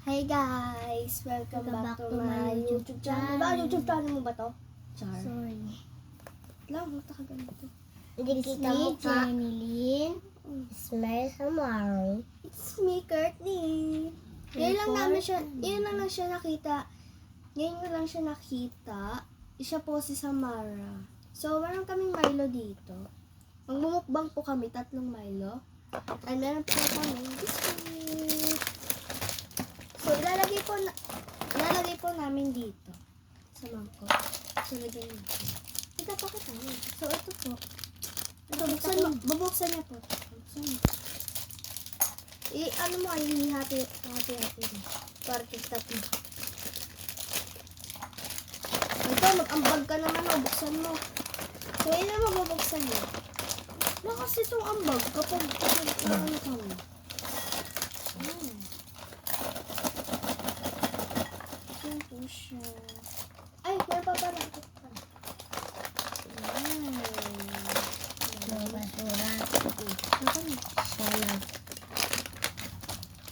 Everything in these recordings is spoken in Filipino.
Hi guys! Welcome, back, to, my YouTube channel. Ba, YouTube channel mo ba to? Char. Sorry. Lang, buta ka ganito. Hindi kita mo ka. Jenny Lynn. Smile Samari. It's me, Courtney. Ngayon lang namin siya, ngayon lang lang siya nakita. Ngayon ko lang siya nakita. Siya po si Samara. So, meron kaming Milo dito. Magmumukbang po kami, tatlong Milo. At meron po kami biscuit. So, ilalagay po, na, ilalagay po namin dito. Sa mangkok. So, lagyan natin. Ika pa kita. So, ito po. Ito, buksan mo. Bubuksan niya po. Bubuksan mo. I, ano mo, ay hati, hati, hati. Para tatlo. Ito, mag-ambag ka naman, o, buksan mo. So, yun na mabubuksan mo. Itong ambag kapag, kapag, ano ka mo. Hmm. Yan po siya. Ay, pala. Ito pa pala. Yan. Yung basura. Ba? Sana.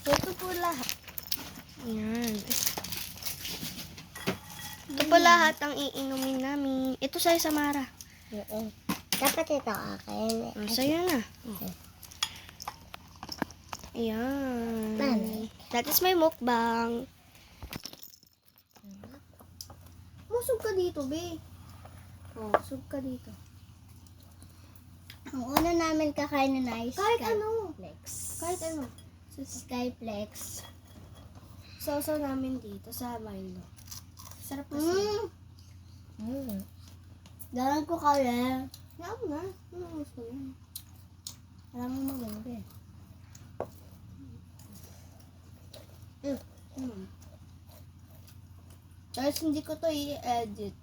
So, ito po lahat. Yan. Ito po lahat ang iinumin namin. Ito sa'yo, Samara. Oo. Dapat ito akin. Oh, sa'yo na. Ayan. Mami. That is my mukbang. Musog ka dito, be. Oh, sug ka dito. Ang una namin kakainin ay Kahit ano. Skyplex. Kahit ano. Skyplex. Sausaw namin dito sa Milo. Sarap kasi. Mm. Mm. Dalang ko kaya. Yan mo na. Ano gusto yan? Alam mo maganda eh. Hmm. Guys, hindi ko to i-edit.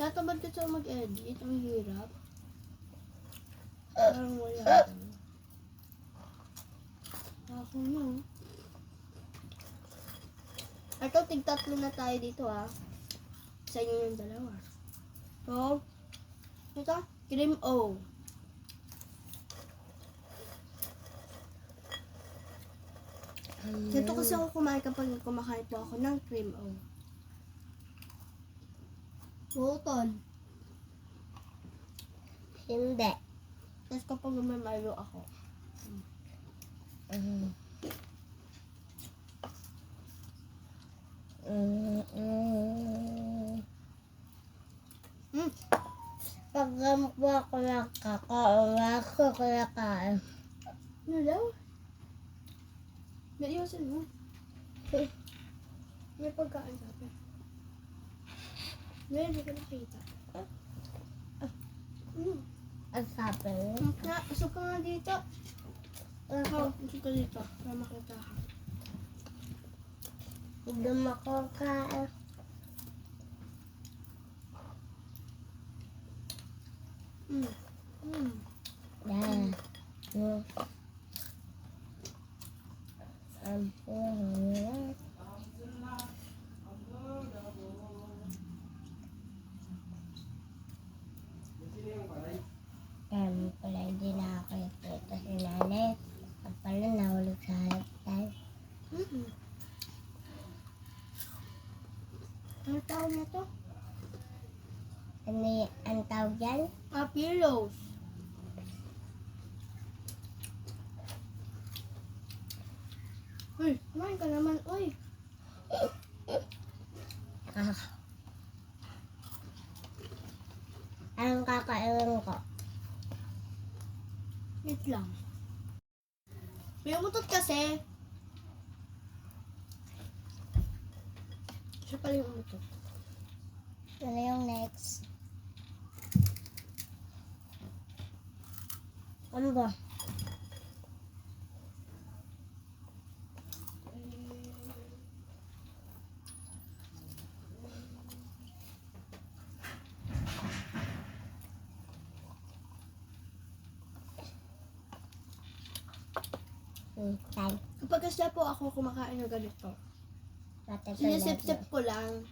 Tatamad ko to mag-edit. Ang hirap. Parang wala. Ako na. Ito, tig-tatlo na tayo dito ah. Sa inyo yung dalawa. So, ito, cream O. Ganito kasi ako kumain kapag kumakain po ako ng cream O. Button. Hindi. Tapos kapag Milo ako. Mm. Mm, mm. Mm. Pag gamukwa ko kakawa ko kakain. Ano daw? Naiwasan mo. May pagkain sa akin. Ngayon, hindi ko nakita. Ah. Mm. Ang sabi. Na, usog ka nga dito. Ako, usog ka dito. Para makita ka. Hindi mo kain. Mm. Mm. Yan. Mm. Ang puno. Kaya pala hindi na ako nakita si nanay. Ang pala nahulog sa halapan. Mm. Ano tawag na to? Ano y- ang tawag yan? Ah, pillows. Uy, kumain ka naman. Uy, Ah. Anong kakainin ko? wait lang. May umutot kasi. Siya pala yung umutot. Ano yung next? Ano ba? Hmm, time. Kapag kasi po ako kumakain ng ganito, Matagal sinisip-sip ko lang.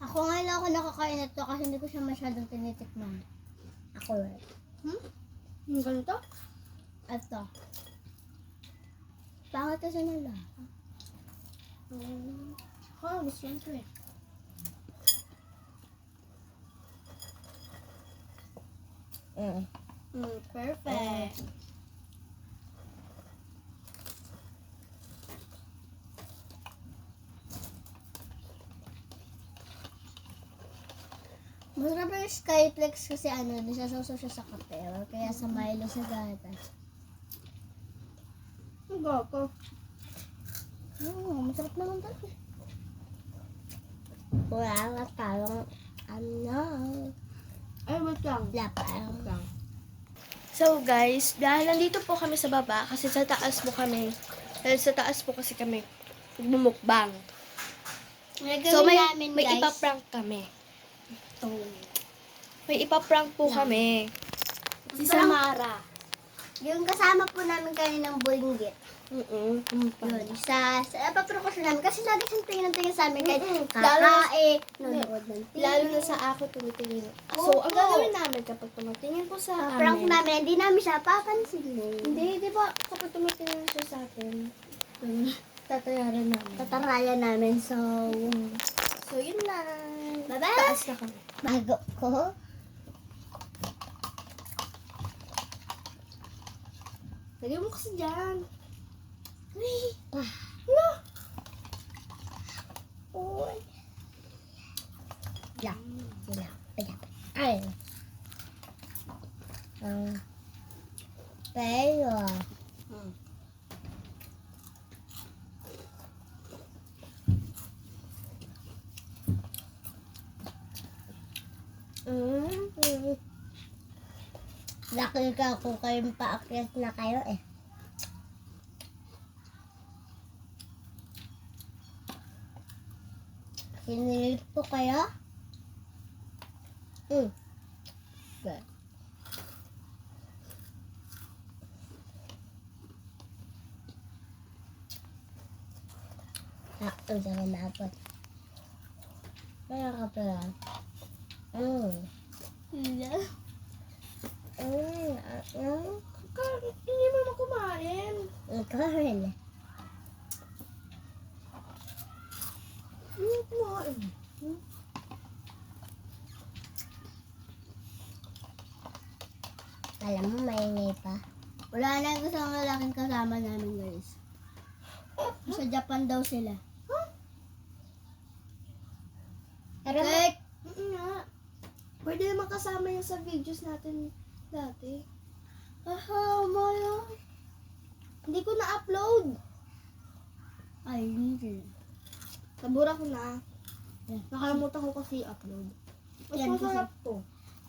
Ako nga lang ako nakakain nito kasi hindi ko siya masyadong tinitikman. Ako eh. Hmm? Yung ganito? Ito. Bakit kasi nila? Oh, gusto yan to eh. Mm. Mm, perfect. Masarap yung Skyflex kasi ano, nisasawsaw siya sa kape. or Kaya sa Milo sa gatas. Ang gago. Oo, masarap naman talaga. Wala nga tayong ano. Ay, wait lang. Lang. So guys, dahil nandito po kami sa baba, kasi sa taas po kami, dahil sa taas po kasi kami bumukbang. So may, namin, may guys. ipaprank kami. Ito. May ipaprank po kami. Si? Samara. Yung kasama po namin kayo ng Boinggit. Mm-mm. Yun, sa, sa napapro ko siya namin. Kasi lagi siyang tingin ng tingin sa amin. Kahit. Lalo kakain, nanonood ng TV. Lalo na sa ako tumitingin. So, Oo. ang gagawin namin kapag tumitingin po sa amin. prank namin, hindi namin siya papansinin. Hindi, di ba kapag tumitingin siya sa atin, tatayaran namin. Tatarayan namin. So, So, yun lang. Bye-bye. Taas na kami. Bago ko. Lagyan mo kasi dyan. Ah. No. Uy. Lang. Sila. Paya. Ay. Ang pero. Laki ka kung kayong paakyat na kayo eh. Sinilit po kayo? Mm. Good. Sakto sa kanapot. Kaya ka pala. Mm. Hindi. Mm. Mm. Hindi mo kumain. Ikaw rin. Hindi mo kumain. Alam mo, maingay pa. Wala na gusto ng lalaking kasama namin, guys. Sa Japan daw sila. Mm nga. Pwede naman kasama yun sa videos natin dati. aha, maya. Hindi ko na-upload. Ay, hindi. Nabura ko na. Yeah. Nakalimutan ko kasi i-upload. Mas Yan, masarap to.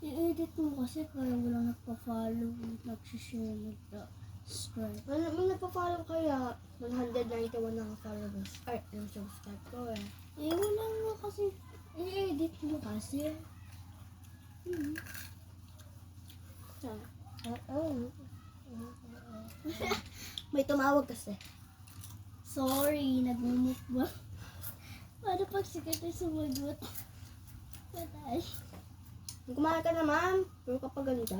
I-edit mo kasi para walang nagpa-follow, nagsishare, nagpa-subscribe. May, may nagpa-follow kaya 191 na followers. Ay, yung subscribe ko eh. Eh, wala nga kasi. I-edit mo kasi. Oo. May tumawag kasi. Sorry, nagmumukbang. Paano pag sikat ay sumagot? Patay. Kumain ka naman. Pero kapag ganito.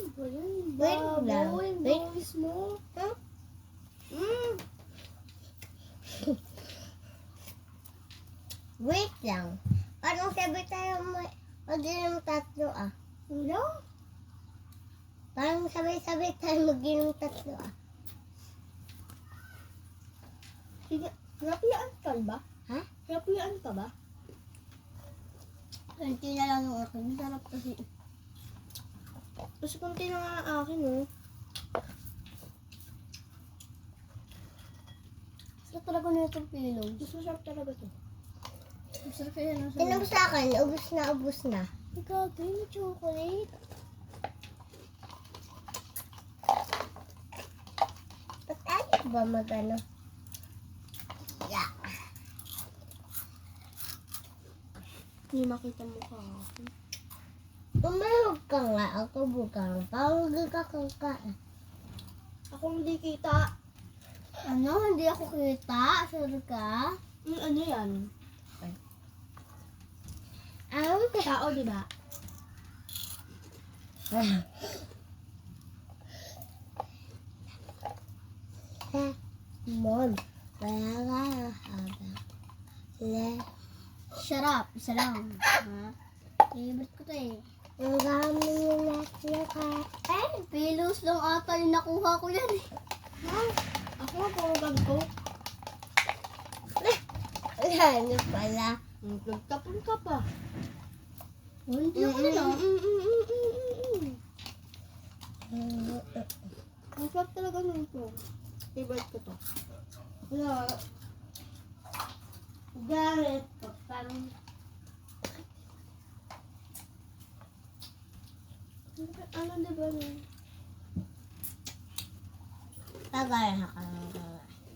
Ano ba yan? Wait lang. Baboy, Wait. bawis mo. Huh? Mm. Wait lang. Parang sabi tayo may mag ng tatlo ah. Hello? Parang sabay-sabay tayo mag tatlo ah. Napiyaan ka ba? Ha? Napiyaan ka ba? Kunti na lang yung akin. Sarap kasi. Mas konti na nga ang akin, oh. Sarap talaga na itong pillow. Mas masarap talaga to. Sarap kaya nung sa akin. Ubus na, ubus na. Gagawin mo chocolate. Ba't ayaw ba magano? Yeah. Hindi makita mo ka ako. Umayog ka nga. Ako bugang. Parang gagakangka. Ako hindi kita. Ano? Hindi ako kita? Sure ka? Mm, ano yan? Ang Tao, di ba? Mon. Wala ka. Haba. Le. Shut up. Isa lang. Ha? Favorite ko to eh. Ang dami yung ka. Eh, pilos lang ata yung nakuha ko yan eh. Ha? Ako nga puro ganito. Ano pala? Nagtapon ka pa. Hindi ako na. Ang sarap talaga nito. Favorite ko to. Wala. Ko pang Ano diba na? tagal na ka.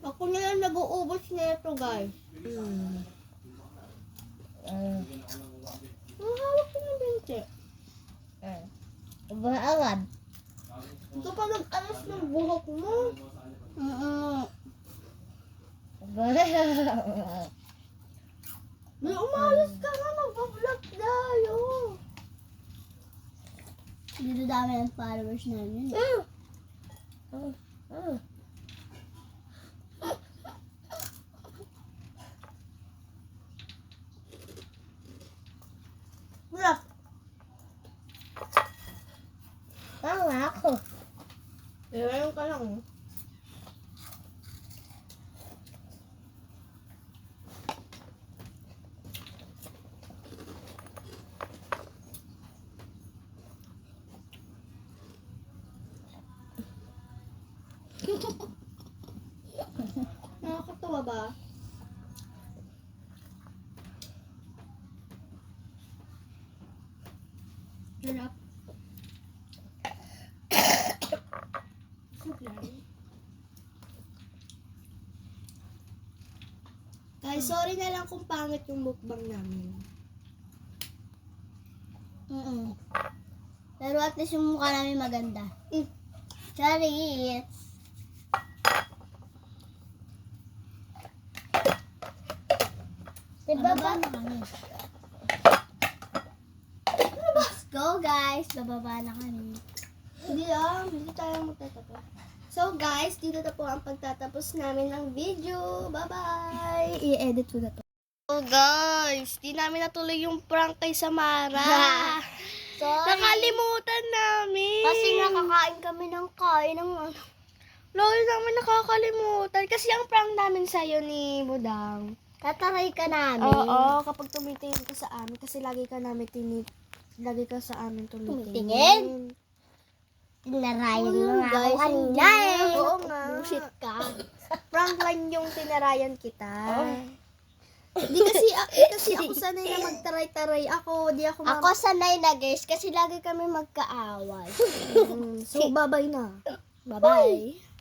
Ako na lang nag-uubos na ito, guys. Hmm. Hmm. Ang hawak ko ng binte. Hmm. Ba agad? Ito pa nag-alas ng buhok mo. Mm. Ba May umalas ka na, mag-vlog tayo. Dito dami ng followers namin. Mm. Oh. Oh. Wala. Tama ako. Eh, ayun ka lang. oh. Nakakatawa ba? Sarap. Guys, sorry na lang kung pangit yung mukbang namin. Mm Pero at least yung mukha namin maganda. Mm. Charis. Bababa na kami. Let's go guys. Bababa na kami. Hindi ah, hindi tayo magtatapos. So guys, dito na po ang pagtatapos namin ng video. Bye-bye! I-edit ko na to. So guys, di namin natuloy yung prank kay Samara. Sorry. Nakalimutan namin. Kasi nakakain kami ng kain ng ano. Lolo naman nakakalimutan. Kasi ang prank namin sa'yo ni Budang. Tataray ka namin. Oo, kapag tumitingin ka sa amin, kasi lagi ka namin tinig, lagi ka sa amin tumitingin. Tumitingin? Tinarayan mo nga, ako kanina hindi. eh. Oo nga. Bullshit ka. Prank lang yung tinarayan kita. Oh. Di kasi, ah, kasi ako sanay na magtaray-taray. Ako, di ako, Ako sanay na guys kasi lagi kami magkaaway. Mm, so, babay na. Bye-bye.